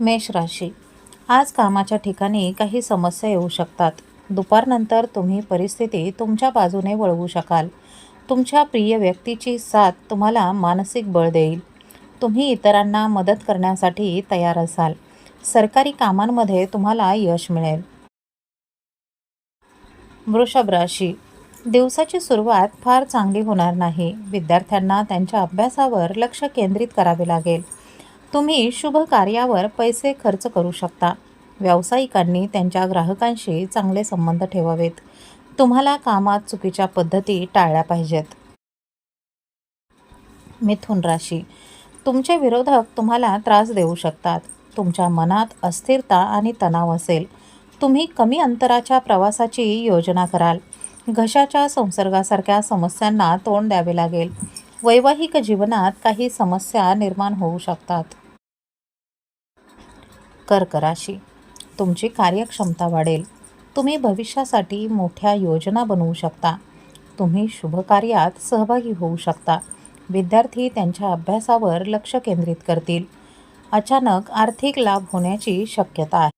मेष राशी. आज कामाच्या ठिकाणी काही समस्या येऊ शकतात. दुपारनंतर तुम्ही परिस्थिती तुमच्या बाजूने वळवू शकाल. तुमच्या प्रिय व्यक्तीची साथ तुम्हाला मानसिक बळ देईल. तुम्ही इतरांना मदत करण्यासाठी तयार असाल. सरकारी कामांमध्ये तुम्हाला यश मिळेल. वृषभ राशी. दिवसाची सुरुवात फार चांगली होणार नाही. विद्यार्थ्यांना त्यांच्या अभ्यासावर लक्ष केंद्रित करावे लागेल. तुम्ही शुभ कार्यावर पैसे खर्च करू शकता. व्यावसायिकांनी त्यांच्या ग्राहकांशी चांगले संबंध ठेवावेत. तुम्हाला कामात चुकीच्या पद्धती टाळल्या पाहिजेत. मिथुन राशी. तुमचे विरोधक तुम्हाला त्रास देऊ शकतात. तुमच्या मनात अस्थिरता आणि तणाव असेल. तुम्ही कमी अंतराच्या प्रवासाची योजना कराल. घशाच्या संसर्गासारख्या समस्यांना तोंड द्यावे लागेल. वैवाहिक जीवनात काही समस्या निर्माण होऊ शकतात. कर्क राशी. तुमची कार्यक्षमता वाढेल. तुम्ही भविष्यासाठी मोठ्या योजना बनवू शकता. तुम्ही शुभकार्यात सहभागी होऊ शकता. विद्यार्थी त्यांच्या अभ्यासावर लक्ष केंद्रित करतील. अचानक आर्थिक लाभ होण्याची शक्यता आहे.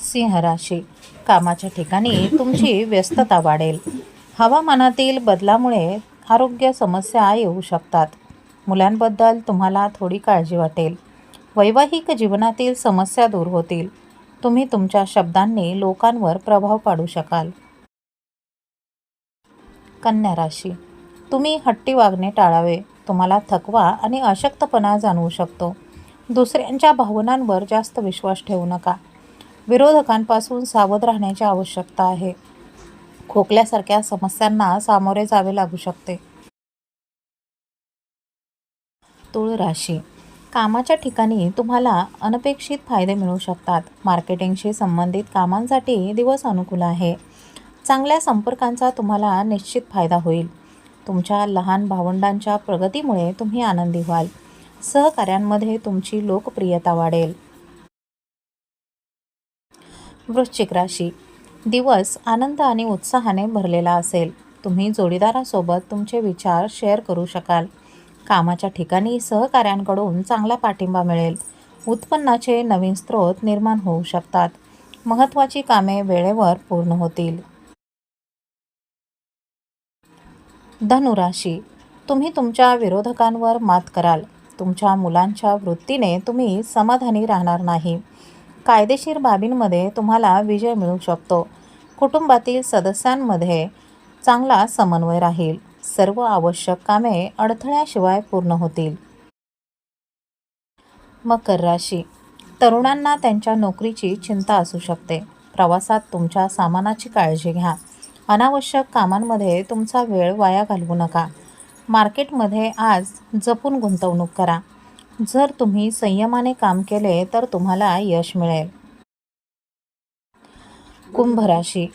सिंह राशी. कामाच्या ठिकाणी तुमची व्यस्तता वाढेल. हवामानातील बदलामुळे आरोग्य समस्या येऊ शकतात. मुलांबद्दल तुम्हाला थोडी काळजी वाटेल. वैवाहिक जीवनातील समस्या दूर होतील. तुम्ही तुमच्या शब्दांनी लोकांवर प्रभाव पाडू शकाल. कन्या राशी. तुम्ही हट्टी वागणे टाळावे. तुम्हाला थकवा आणि अशक्तपणा जाणवू शकतो. दुसऱ्यांच्या भावनांवर जास्त विश्वास ठेवू नका. विरोधकांपासून सावध राहण्याची आवश्यकता आहे. खोकल्यासारख्या समस्यांना सामोरे जावे लागू शकते. तुळ राशी. कामाच्या ठिकाणी तुम्हाला अनपेक्षित फायदे मिळू शकतात. मार्केटिंगशी संबंधित कामांसाठी दिवस अनुकूल आहे. चांगल्या संपर्कांचा तुम्हाला निश्चित फायदा होईल. तुमच्या लहान भावंडांच्या प्रगतीमुळे तुम्ही आनंदी व्हाल. सहकाऱ्यांमध्ये तुमची लोकप्रियता वाढेल. वृश्चिक राशी. दिवस आनंद आणि उत्साहाने भरलेला असेल. तुम्ही जोडीदारासोबत तुमचे विचार शेअर करू शकाल. कामाच्या ठिकाणी सहकाऱ्यांकडून चांगला पाठिंबा मिळेल. उत्पन्नाचे नवीन स्रोत निर्माण होऊ शकतात. महत्त्वाची कामे वेळेवर पूर्ण होतील. धनुराशी. तुम्ही तुमच्या विरोधकांवर मात कराल. तुमच्या मुलांच्या वृत्तीने तुम्ही समाधानी राहणार नाही. कायदेशीर बाबींमध्ये तुम्हाला विजय मिळू शकतो. कुटुंबातील सदस्यांमध्ये चांगला समन्वय राहील. सर्व आवश्यक कामे अडथळ्याशिवाय पूर्ण होतील. मकर राशी. तरुणांना त्यांच्या नोकरीची चिंता असू शकते. प्रवासात तुमच्या सामानाची काळजी घ्या. अनावश्यक कामांमध्ये तुमचा वेळ वाया घालवू नका. मार्केटमध्ये आज जपून गुंतवणूक करा. जर तुम्ही संयमाने काम केले तर तुम्हाला यश मिळेल. कुंभ राशी.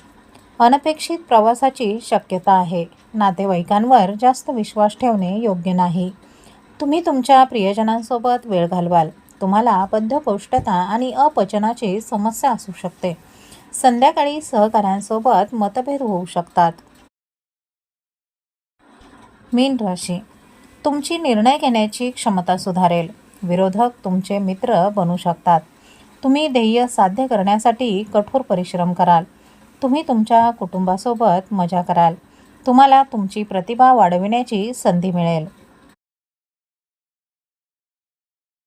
अनपेक्षित प्रवासाची शक्यता आहे. नातेवाईकांवर जास्त विश्वास ठेवणे योग्य नाही. तुम्ही तुमच्या प्रियजनांसोबत वेळ घालवाल. तुम्हाला बद्धकोष्ठता आणि अपचनाची समस्या असू शकते. संध्याकाळी सहकाऱ्यांसोबत मतभेद होऊ शकतात. मीन राशी. तुमची निर्णय घेण्याची क्षमता सुधारेल. विरोधक तुमचे मित्र बनू शकतात. तुम्ही ध्येय साध्य करण्यासाठी कठोर परिश्रम कराल. तुम्ही तुमच्या कुटुंबासोबत मजा कराल. तुम्हाला तुमची प्रतिभा वाढविण्याची संधी मिळेल.